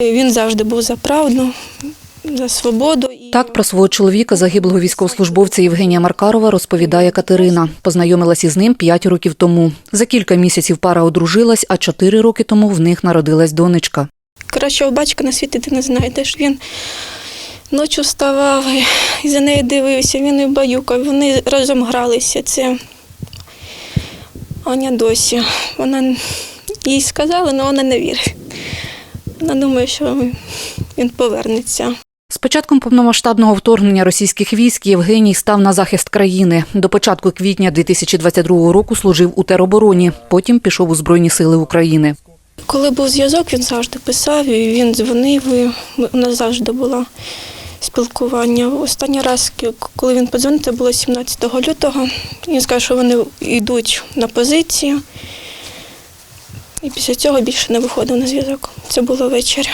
Він завжди був за правду, за свободу. Так про свого чоловіка, загиблого військовослужбовця Євгенія Маркарова, розповідає Катерина. Познайомилась із ним п'ять років тому. За кілька місяців пара одружилась, а чотири роки тому в них народилась донечка. кращого батька на світі ти не знайдеш. Він ночі вставав і за нею дивився, він і баюкав, вони разом гралися. Це Аня досі. Вона їй сказала, але вона не вірить. Вона думає, що він повернеться. З початком повномасштабного вторгнення російських військ Євгеній став на захист країни. До початку квітня 2022 року служив у теробороні. Потім пішов у Збройні сили України. Коли був зв'язок, він завжди писав, і він дзвонив, і у нас завжди було спілкування. Останній раз, коли він подзвонив, це було 17 лютого. Він сказав, що вони йдуть на позицію. І після цього більше не виходив на зв'язок. Це було ввечері.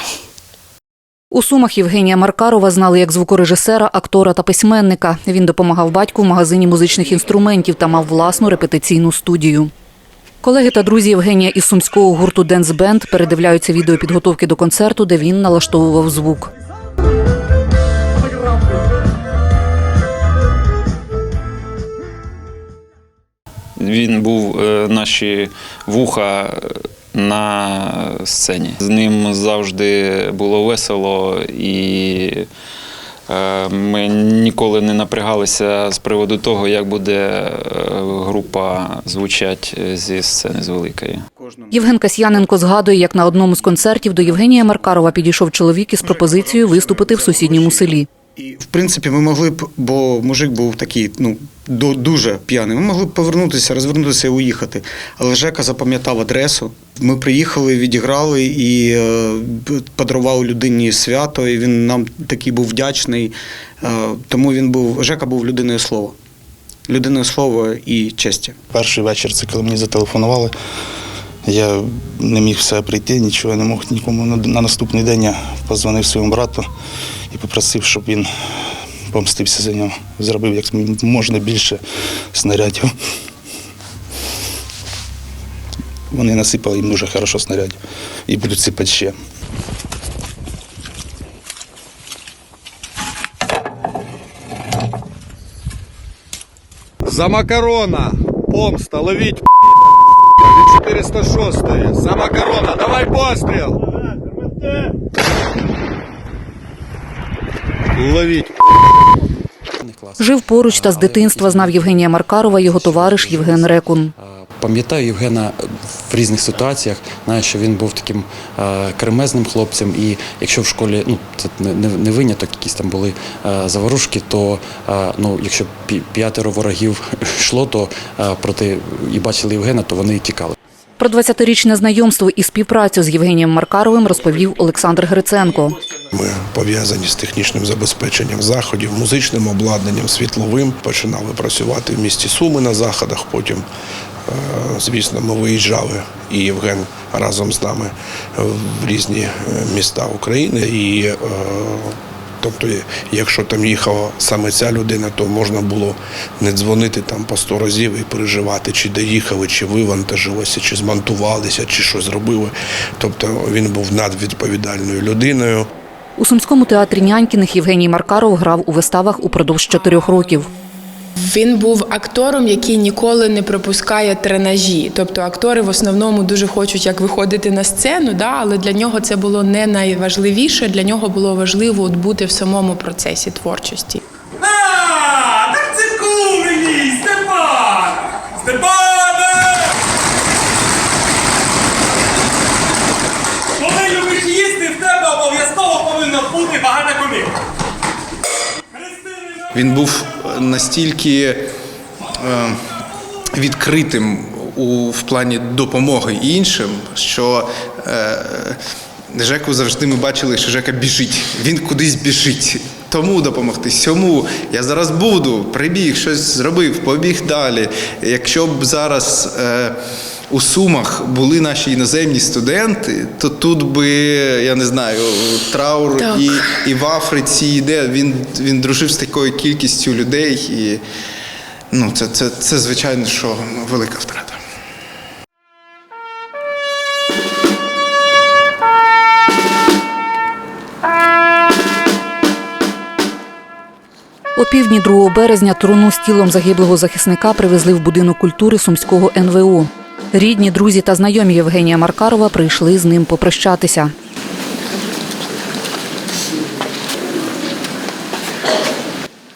У Сумах Євгенія Маркарова знали як звукорежисера, актора та письменника. Він допомагав батьку в магазині музичних інструментів та мав власну репетиційну студію. Колеги та друзі Євгенія із сумського гурту Денс Бенд передивляються відео підготовки до концерту, де він налаштовував звук. Він був е, наші вуха е, на сцені. З ним завжди було весело, і е, ми ніколи не напрягалися з приводу того, як буде група звучать зі сцени з великої. Євген Касьяненко згадує, як на одному з концертів до Євгенія Маркарова підійшов чоловік із пропозицією виступити в сусідньому селі. І в принципі, ми могли б, бо мужик був такий, ну дуже п'яний. Ми могли б повернутися, розвернутися і уїхати. Але Жека запам'ятав адресу. Ми приїхали, відіграли і е, подарували людині свято. І він нам такий був вдячний. Е, тому він був Жека був людиною слова. Людиною слова і честі. Перший вечір це коли мені зателефонували. Я не міг все прийти, нічого не мог нікому. На наступний день я позвонив своєму брату і попросив, щоб він помстився за нього. Зробив як можна більше снарядів. Вони насипали їм дуже хорошо снарядів і будуть сипати ще. За Макарона. Помста. Ловить від 406. За Макарона. Давай постріл. Ловить. Жив поруч та з дитинства знав Євгенія Маркарова його товариш Євген Рекун. Пам'ятаю Євгена в різних ситуаціях. Знаю, що він був таким е, кремезним хлопцем, і якщо в школі ну це не, не, виняток, якісь там були е, заворушки, то е, ну якщо п'ятеро ворогів йшло, то проти і бачили Євгена, то вони тікали. Про 20-річне знайомство і співпрацю з Євгенієм Маркаровим розповів Олександр Гриценко. Ми пов'язані з технічним забезпеченням заходів, музичним обладнанням, світловим. Починали працювати в місті Суми на заходах. Потім, е, звісно, ми виїжджали і Євген разом з нами в різні е, міста України. І е, Тобто, якщо там їхала саме ця людина, то можна було не дзвонити там по сто разів і переживати, чи доїхали, чи вивантажилися, чи змонтувалися, чи що зробили. Тобто він був надвідповідальною людиною. У Сумському театрі Нянькіних Євгеній Маркаров грав у виставах упродовж чотирьох років. Він був актором, який ніколи не пропускає тренажі. Тобто актори в основному дуже хочуть як виходити на сцену, да, але для нього це було не найважливіше. Для нього було важливо от бути в самому процесі творчості. А, так це кум мені, Степан! Степане! Коли любиш їсти, в тебе обов'язково повинно бути багато комів. Він був настільки е, відкритим в плані допомоги іншим, що е, Жеку завжди ми бачили, що Жека біжить. Він кудись біжить. Тому допомогти, сьому я зараз буду, прибіг, щось зробив, побіг далі. Якщо б зараз е, у Сумах були наші іноземні студенти, то тут би, я не знаю, траур і і в Африці йде. Він він дружив з такою кількістю людей. І ну, це, це, це звичайно, що велика втрата. О півдні 2 березня труну з тілом загиблого захисника привезли в будинок культури сумського НВО. Рідні, друзі та знайомі Євгенія Маркарова прийшли з ним попрощатися.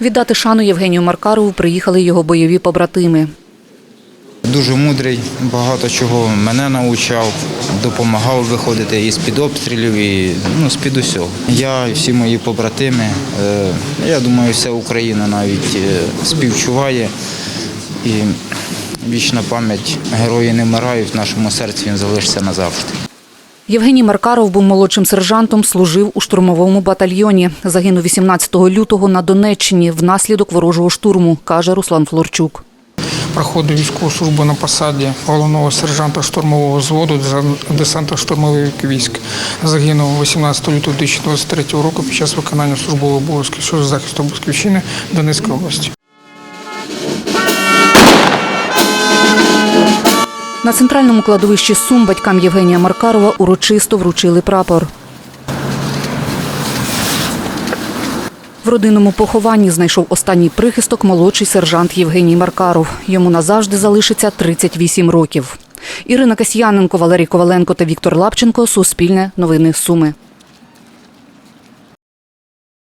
Віддати шану Євгенію Маркарову приїхали його бойові побратими. Дуже мудрий, багато чого мене навчав, допомагав виходити і з-під обстрілів, і ну, з-під усього. Я і всі мої побратими, е, я думаю, вся Україна навіть е, співчуває. І вічна пам'ять герої не вмирають, в нашому серці він залишиться назавжди. Євгеній Маркаров був молодшим сержантом, служив у штурмовому батальйоні. Загинув 18 лютого на Донеччині внаслідок ворожого штурму, каже Руслан Флорчук. проходив військову службу на посаді головного сержанта штурмового взводу десанта штурмових військ. Загинув 18 лютого 2023 року під час виконання службового обов'язків щодо захисту Батьківщини Донецької області. На центральному кладовищі Сум батькам Євгенія Маркарова урочисто вручили прапор. В родинному похованні знайшов останній прихисток молодший сержант Євгеній Маркаров. Йому назавжди залишиться 38 років. Ірина Касьяненко, Валерій Коваленко та Віктор Лапченко. Суспільне новини Суми.